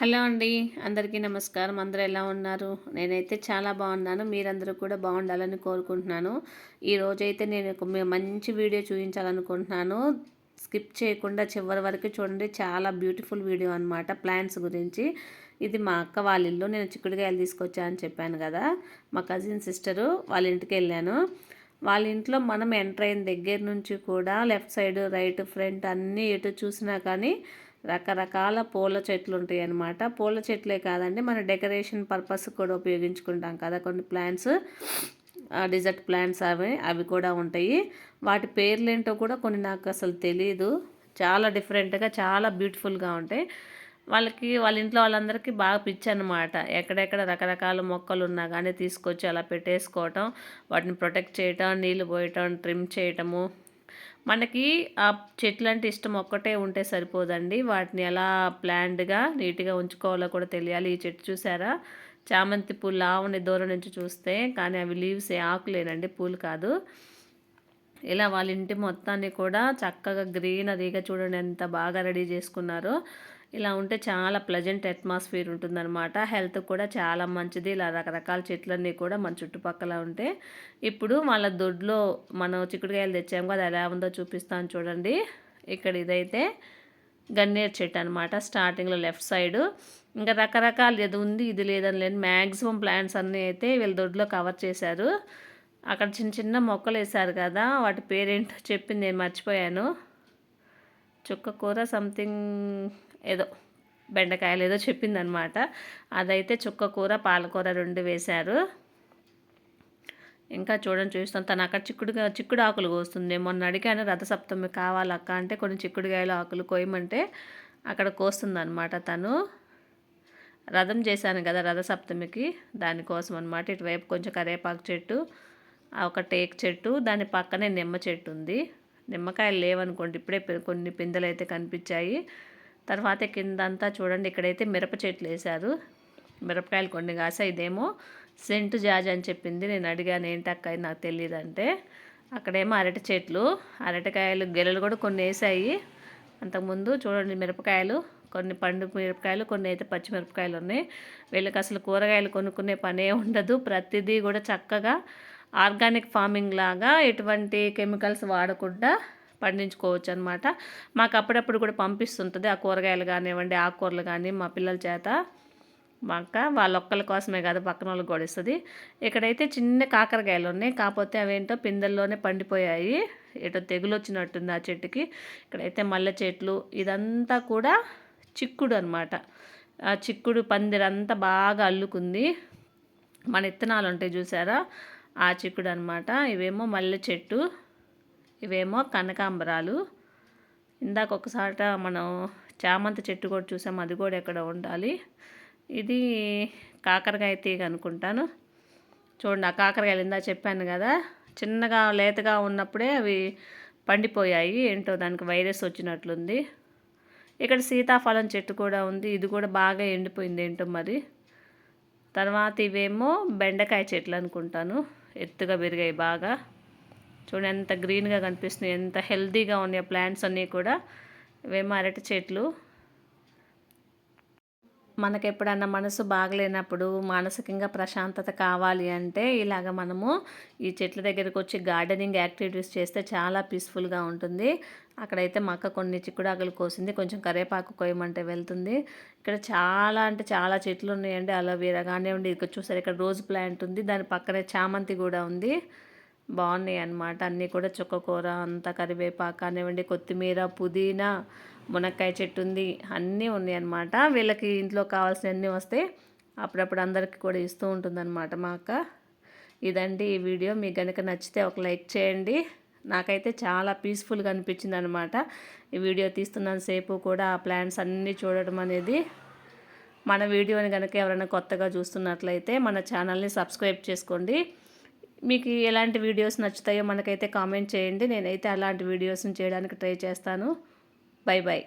Hello అండి. అందరికీ నమస్కారం. అందరూ ఎలా ఉన్నారు? నేనైతే చాలా బాగున్నాను. మీరందరూ కూడా బాగుండాలని కోరుకుంటున్నాను. ఈ రోజైతే నేను ఒక మంచి వీడియో చూపించాలనుకుంటున్నాను. స్కిప్ చేయకుండా చివరి వరకు చూడండి. చాలా బ్యూటిఫుల్ వీడియో అనమాట ప్లాంట్స్ గురించి. ఇది మా అక్క వాళ్ళ ఇల్లు. నేను చిక్కుడుకాయలు తీసుకొచ్చా అని చెప్పాను కదా. మా కజిన్ సిస్టరు వాళ్ళ ఇంటికి వెళ్ళాను. వాళ్ళ ఇంట్లో మనం ఎంటర్ అయిన దగ్గర నుంచి కూడా లెఫ్ట్ సైడ్ రైట్ ఫ్రంట్ అన్నీ ఎటు చూసినా కానీ రకరకాల పూల చెట్లు ఉంటాయి అన్నమాట పూల చెట్లే కాదండి మన డెకరేషన్ పర్పస్ కూడా ఉపయోగించుకుంటాం కదా. కొన్ని ప్లాంట్స్ డిజర్ట్ ప్లాంట్స్ అవి అవి కూడా ఉంటాయి. వాటి పేర్లు ఏంటో కూడా కొన్ని నాకు అసలు తెలియదు చాలా డిఫరెంట్గా చాలా బ్యూటిఫుల్గా ఉంటాయి. వాళ్ళకి వాళ్ళ ఇంట్లో వాళ్ళందరికీ బాగా పిచ్చి అనమాట ఎక్కడెక్కడ రకరకాల మొక్కలు ఉన్నా కానీ తీసుకొచ్చి అలా పెట్టేసుకోవటం వాటిని ప్రొటెక్ట్ చేయటం నీళ్ళు పోయటం ట్రిమ్ చేయటము మనకి ఆ చెట్లు అంటే ఇష్టం ఒక్కటే ఉంటే సరిపోదండి. వాటిని ఎలా ప్లాండ్గా నీట్గా ఉంచుకోవాలో కూడా తెలియాలి. ఈ చెట్టు చూసారా? చామంతి పూలు లావుని దూరం నుంచి చూస్తే కానీ అవి లీవ్స్ ఆకులేనండి పూలు కాదు. ఇలా వాళ్ళ ఇంటి మొత్తాన్ని కూడా చక్కగా గ్రీనరీగా చూడండి ఎంత బాగా రెడీ చేసుకున్నారో. ఇలా ఉంటే చాలా ప్లెజెంట్ అట్మాస్ఫియర్ ఉంటుందన్నమాట. హెల్త్ కూడా చాలా మంచిది. ఇలా రకరకాల చెట్లన్నీ కూడా మన చుట్టుపక్కల ఉంటే ఇప్పుడు వాళ్ళ దొడ్లో మనం చిక్కుడుకాయలు తెచ్చాము కదా ఎలా ఉందో చూపిస్తాను చూడండి. ఇక్కడ ఇదైతే గన్నేరు చెట్టు అనమాట స్టార్టింగ్లో లెఫ్ట్ సైడ్. ఇంకా రకరకాలు ఇది ఉంది ఇది లేదని లేదు మ్యాక్సిమం ప్లాంట్స్ అన్నీ అయితే వీళ్ళ దొడ్లో కవర్ చేశారు. అక్కడ చిన్న చిన్న మొక్కలు వేశారు కదా వాటి పేరేంటో చెప్పింది నేను మర్చిపోయాను. చుక్క కూర సంథింగ్ ఏదో బెండకాయలు ఏదో చెప్పిందనమాట. అదైతే చుక్క కూర పాలకూర రెండు వేశారు. ఇంకా చూడండి చూస్తాం తను అక్కడ చిక్కుడుగా చిక్కుడు ఆకులు కోస్తుంది. మొన్న అడిగాను రథసప్తమి కావాలక్క అంటే కొన్ని చిక్కుడుకాయల ఆకులు కోయమంటే అక్కడ కోస్తుందనమాట తను. రథం చేశాను కదా రథసప్తమికి దానికోసం అనమాట ఇటువైపు కొంచెం కరేపాకు చెట్టు ఒక టేక్ చెట్టు దాని పక్కనే నిమ్మ చెట్టు ఉంది. నిమ్మకాయలు లేవనుకోండి ఇప్పుడే కొన్ని పిందెలు అయితే కనిపించాయి. తర్వాత కిందంతా చూడండి ఇక్కడైతే మిరప చెట్లు వేశారు. మిరపకాయలు కొన్ని కాసా ఇదేమో సెంటు జాజ్ అని చెప్పింది. నేను అడిగాను ఏంటక్క నాకు తెలియదు అంటే అక్కడేమో అరటి చెట్లు అరటికాయలు గెలలు కూడా కొన్ని వేసాయి అంతకుముందు చూడండి మిరపకాయలు కొన్ని పండు మిరపకాయలు కొన్ని అయితే పచ్చిమిరపకాయలు ఉన్నాయి. వీళ్ళకి అసలు కూరగాయలు కొనుక్కునే పనే ఉండదు. ప్రతిదీ కూడా చక్కగా ఆర్గానిక్ ఫార్మింగ్ లాగా ఎటువంటి కెమికల్స్ వాడకుండా పండించుకోవచ్చు అనమాట మాకు అప్పుడప్పుడు కూడా పంపిస్తుంటుంది. ఆ కూరగాయలు కానివ్వండి ఆకుకూరలు కానీ మా పిల్లల చేత. మా అక్క వాళ్ళ ఒక్కల కోసమే కాదు పక్కన వాళ్ళకి కూడా ఇస్తుంది. ఇక్కడైతే చిన్న కాకరకాయలు ఉన్నాయి. కాకపోతే అవేంటో పిందెల్లోనే పండిపోయాయి. ఏటో తెగులు వచ్చినట్టుంది ఆ చెట్టుకి. ఇక్కడైతే మల్లె చెట్లు ఇదంతా కూడా చిక్కుడు అనమాట ఆ చిక్కుడు పందిరంతా బాగా అల్లుకుంది. మన ఇత్తనాలు ఉంటాయి చూసారా? ఆ చిక్కుడు అనమాట ఇవేమో మల్లె చెట్టు. ఇవేమో కనకాంబరాలు. ఇందాక ఒకసారి మనం చామంతి చెట్టు కూడా చూసాం అది కూడా ఎక్కడ ఉండాలి. ఇది కాకరకాయ తీగ అనుకుంటాను. చూడండి ఆ కాకరకాయలు ఇందా చెప్పాను కదా చిన్నగా లేతగా ఉన్నప్పుడే అవి పండిపోయాయి. ఏంటో దానికి వైరస్ వచ్చినట్లుంది. ఇక్కడ సీతాఫలం చెట్టు కూడా ఉంది ఇది కూడా బాగా ఎండిపోయింది ఏంటో మరి. తర్వాత ఇవేమో బెండకాయ చెట్లు అనుకుంటాను ఎత్తుగా పెరిగాయి బాగా. చూడండి ఎంత గ్రీన్గా కనిపిస్తున్నాయి ఎంత హెల్తీగా ఉన్నాయి ప్లాంట్స్ అన్నీ కూడా. ఇవేమో అరటి చెట్లు. మనకు ఎప్పుడన్నా మనసు బాగలేనప్పుడు మానసికంగా ప్రశాంతత కావాలి అంటే ఇలాగ మనము ఈ చెట్ల దగ్గరకు వచ్చి గార్డెనింగ్ యాక్టివిటీస్ చేస్తే చాలా పీస్ఫుల్గా ఉంటుంది. అక్కడైతే మక్క కొన్ని చిక్కుడాకులు కోసింది కొంచెం కరేపాకు కోయమంటే వెళ్తుంది. ఇక్కడ చాలా అంటే చాలా చెట్లు ఉన్నాయండి అలోవేరా కానివ్వండి ఇక్కడ చూసారు ఇక్కడ రోజ్ ప్లాంట్ ఉంది దాని పక్కనే చామంతి కూడా ఉంది. బాగున్నాయి అన్నమాట. అన్నీ కూడా చుక్కకూర అంతా కరివేపాకు కానివ్వండి కొత్తిమీర పుదీనా మునక్కాయ చెట్టు ఉంది. అన్నీ ఉన్నాయి అన్నమాట. వీళ్ళకి ఇంట్లో కావాల్సినవన్నీ వస్తే అప్పుడప్పుడు అందరికీ కూడా ఇస్తూ ఉంటుందన్నమాట మా అక్క. ఇదండి ఈ వీడియో. మీకు కనుక నచ్చితే ఒక లైక్ చేయండి. నాకైతే చాలా పీస్ఫుల్గా అనిపించింది అనమాట ఈ వీడియో తీస్తున్నంతసేపు కూడా ఆ ప్లాన్స్ అన్నీ చూడడం అనేది. మన వీడియోని కనుక ఎవరైనా కొత్తగా చూస్తున్నట్లయితే మన ఛానల్ని సబ్స్క్రైబ్ చేసుకోండి. మీకు ఎలాంటి వీడియోస్ నచ్చుతాయో మనకైతే కామెంట్ చేయండి. నేనైతే అలాంటి వీడియోస్ని చేయడానికి ట్రై చేస్తాను. Bye bye